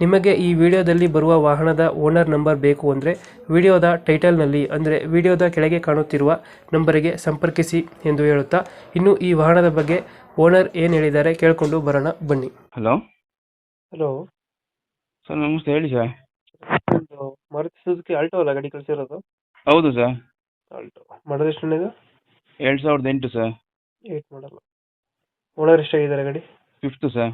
ನಿಮಗೆ ಈ ವಿಡಿಯೋದಲ್ಲಿ ಬರುವ ವಾಹನದ ಓನರ್ ನಂಬರ್ ಬೇಕು ಅಂದರೆ ವಿಡಿಯೋದ ಟೈಟಲ್ನಲ್ಲಿ ಅಂದರೆ ವಿಡಿಯೋದ ಕೆಳಗೆ ಕಾಣುತ್ತಿರುವ ನಂಬರಿಗೆ ಸಂಪರ್ಕಿಸಿ ಎಂದು ಹೇಳುತ್ತಾ ಇನ್ನು ಈ ವಾಹನದ ಬಗ್ಗೆ ಓನರ್ ಏನು ಹೇಳಿದ್ದಾರೆ ಕೇಳಿಕೊಂಡು ಬರೋಣ ಬನ್ನಿ. ಹಲೋ? ಹಲೋ? ಸರ್ ನಮಸ್ತೆ ಹೇಳಿ ಸರ್. ಒಂದು ಮಾರುತಿ ಸುಜುಕಿ ಆಲ್ಟೋ ಅಲ್ಲ ಗಾಡಿ ಕಳಿಸಿರೋದು? ಹೌದು ಸರ್. ಅಲ್ಟೋ ಮಾಡೋದು ಎಷ್ಟು ಇದು ಎರಡು ಸಾವಿರದ ಎಂಟು ಸರ್. ಏಟ್ ಮಾಡಲ್ಲ ಓನರ್ ಎಷ್ಟಾಗಿದ್ದಾರೆ ಗಾಡಿ? Fifth sir.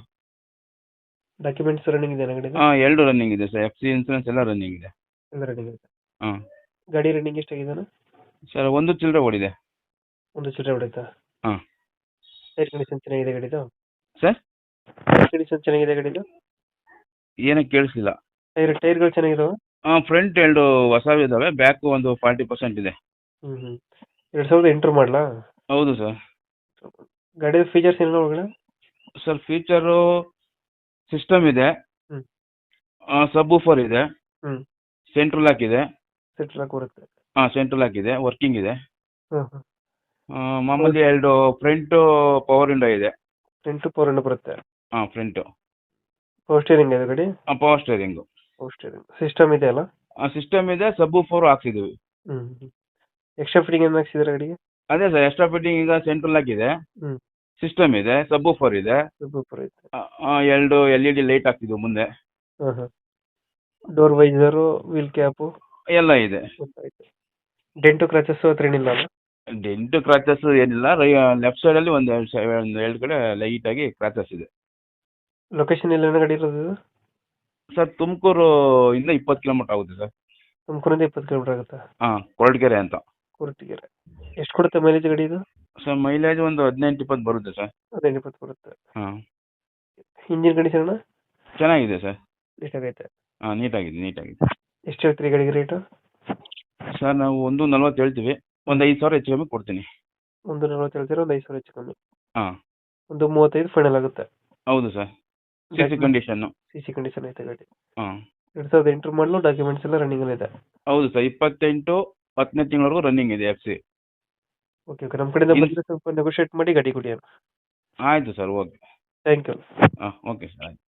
ಡಾಕ್ಯುಮೆಂಟ್ಸ್ ರನ್ನಿಂಗ್ ಇದೆ ಗಾಡಿ ಹಾಂ ಎರಡು ರನ್ನಿಂಗ್ ಇದೆ ಸರ್. ಎಫ್ ಸಿ ಇನ್ಸೂರೆನ್ಸ್ ಎಲ್ಲ ರನ್ನಿಂಗ್ ಇದೆ. ಎಲ್ಲ ರನ್ನಿಂಗ್ ಇದೆ. ಹಾಂ. ಗಾಡಿ ರನ್ನಿಂಗ್ ಎಷ್ಟಾಗಿದ್ದಾನೆ ಸರ್ ಒಂದು ಚಿಲ್ಲರೆ ಓಡಿದೆ. ಒಂದು ಚಿಲ್ಲರೆ ಹೊಡೆಯುತ್ತಾ ಹಾಂ. ಟೈರ್ ಕಂಡೀಷನ್ ಚೆನ್ನಾಗಿದೆ ಗಾಡಿದು? ಸರ್? ಟೈರ್ ಕಂಡೀಷನ್ ಚೆನ್ನಾಗಿದೆ ಗಾಡಿದು? ಏನಕ್ಕೆ ಕೇಳಿಸ್ಲಿಲ್ಲ. ಟೈರ್ ಟೈರ್ಗಳು ಚೆನ್ನಾಗಿದಾವೆ? ಹಾಂ ಫ್ರಂಟ್ ಎರಡು ಹೊಸವು ಇದ್ದಾವೆ ಬ್ಯಾಕ್ ಒಂದು ಫಾರ್ಟಿ ಪರ್ಸೆಂಟ್ ಇದೆ. ಹ್ಞೂ ಹ್ಞೂ ಎರಡು ಸಾವಿರದ ಎಂಟು ಮಾಡಲಾ? ಹೌದು ಸರ್. ಗಾಡಿದ ಫೀಚರ್ಸ್ ಏನೇನು ಒಳಗಡೆ ಸರ್ ಫೀಚರು ಸಿಸ್ಟಮ್ ಇದೆ. ಹ್ಮ್. ಸಬ್ ಊಫರ್ ಇದೆ. ಹ್ಮ್. ಸೆಂಟ್ರಲ್ ಲಾಕ್ ಇದೆ. ಸೆಟ್ಲ್ ಆಗಿ ಬರುತ್ತೆ. ಹಾ ಸೆಂಟ್ರಲ್ ಲಾಕ್ ಇದೆ. ವರ್ಕಿಂಗ್ ಇದೆ. ಹಾಂ ಹಾಂ ಆ, ಮಾಮೂಲಿ ಎರಡು ಫ್ರಂಟ್ ಪವರ್ ವಿಂಡೋ ಇದೆ. ಫ್ರಂಟ್ ಪವರ್ ಎಂಡ್ ಬರುತ್ತೆ. ಹಾ ಫ್ರಂಟು ಪವರ್ ಸ್ಟೇರಿಂಗ್ ಇದೆ ಗಾಡಿ? Power steering power steering system ಇದೆ ಅಲ್ಲ? ಸಿಸ್ಟಮ್ ಇದೆ. ಸಬ್ ಫೋರ್ ಹಾಕ್ಸಿದೀವಿ ಹ್ಞೂ ಎಕ್ಸ್ಟ್ರಾ ಫಿಟ್ಟಿಂಗ್ ಏನು ಹಾಕ್ಸಿದ್ರೆ ಗಾಡಿಗೆ? ಅದೇ ಸರ್ ಎಕ್ಸ್ಟ್ರಾ ಫಿಟ್ಟಿಂಗ್ ಈಗ ಸೆಂಟ್ರಲ್ ಆಗಿದೆ ಹ್ಮ್. ಸಿಸ್ಟಮ್ ಇದೆ ಸಬ್ ಫೋರ್ ಇದೆ. ಸೂಪರ್ ಐತೆ. ಆ, ಆ, ಎರಡು ಎಲ್ ಇ ಡಿ ಲೈಟ್ ಹಾಕ್ಸಿದ್ವು ಮುಂದೆ. ಹಾಂ ಹಾಂ. ಡೋರ್ ವೈಸರು ವೀಲ್ ಕ್ಯಾಪು ಎಲ್ಲ ಇದೆ. ಐತೆ. ಡೆಂಟು ಕ್ರಾಚಸ್ ಹತ್ರ ಏನಿಲ್ಲ ಡೆಂಟು ಡೆಂಟ್ ಕ್ರಾಚಸ್ ಏನಿಲ್ಲ. ರೈ ಲೆಫ್ಟ್ ಸೈಡಲ್ಲಿ ಒಂದು ಎರಡು ಸೈ ಒಂದು ಎರಡು ಕಡೆ ಲೈಟಾಗಿ ಕ್ರಾಚಸ್ ಇದೆ. ಲೊಕೇಶನ್ ಎಲ್ಲ ಗಾಡಿ ಇರೋದು ಇದು? ಸರ್ ತುಮಕೂರು ಇಂದ ಇಪ್ಪತ್ತು ಕಿಲೋಮೀಟರ್ ಆಗುತ್ತೆ ಸರ್. ತುಮಕೂರಿಂದ ಇಪ್ಪತ್ತು ಕಿಲೋಮೀಟರ್ ಆಗುತ್ತಾ? ಹಾಂ ಕೊರಟಗೆರೆ ಅಂತ. ಕೊರಟಗೆರೆ. ಎಷ್ಟು ಕೊಡುತ್ತೆ ಮೈಲೇಜ್ ಗಾಡಿ ಇದು? ಸರ್ ಮೈಲೇಜ್ ಒಂದು ಹದಿನೆಂಟು ಇಪ್ಪತ್ತು ಬರುತ್ತೆ ಸರ್ ಹದಿನೈದು ಇಪ್ಪತ್ತು ಬರುತ್ತೆ. ಹಾಂ. ಇಂಜಿನ್ ಕಂಡೀಷನ್ ಅಣ್ಣ? ಚೆನ್ನಾಗಿದೆ ಸರ್ ಎಷ್ಟಾಗೈತೆ ಹಾಂ ನೀಟಾಗಿದೆ ನೀಟಾಗಿದೆ. ಎಷ್ಟು ಹೇಳ್ತೀರಿ ಗಾಡಿಗೆ ರೇಟು ಸರ್ ನಾವು ಒಂದು ನಲ್ವತ್ತು ಹೇಳ್ತೀವಿ. ಒಂದು ಐದು ಸಾವಿರ ಹೆಚ್ಚು ಕಮ್ಮಿ ಕೊಡ್ತೀನಿ. ಒಂದು ನಲ್ವತ್ತು ಹೇಳ್ತೀರಾ ಒಂದು ಐದು ಸಾವಿರ ಹೆಚ್ಚು ಕಮ್ಮಿ? ಹಾಂ. ಒಂದು ಮೂವತ್ತೈದು ಫೈನಲ್ ಆಗುತ್ತೆ. ಹೌದು sir C C condition C C condition ಐತೆ ಗಾಡಿ. ಹಾಂ. ಎರಡು ಸಾವಿರದ ಎಂಟು ಮಾಡಲು ಡಾಕ್ಯುಮೆಂಟ್ಸ್ ಎಲ್ಲ ರನ್ನಿಂಗ್ ಇದೆ. ಹೌದು ಸರ್ ಇಪ್ಪತ್ತೆಂಟು ಹತ್ತನೇ ತಿಂಗಳವರೆಗೂ ರನ್ನಿಂಗ್ ಇದೆ ಎಫ್ ಸಿ ಓಕೆ ಓಕೆ ನಮ್ಮ ಕಡೆಯಿಂದ ಬಂದರೆ ಸ್ವಲ್ಪ ನೆಗೋಷಿಯೇಟ್ ಮಾಡಿ ಗಾಡಿ ಕೊಡಿ ಆಯಿತು ಸರ್ ಓಕೆ. ಥ್ಯಾಂಕ್ ಯು ಹಾಂ ಓಕೆ ಸರ್ ಆಯ್ತು.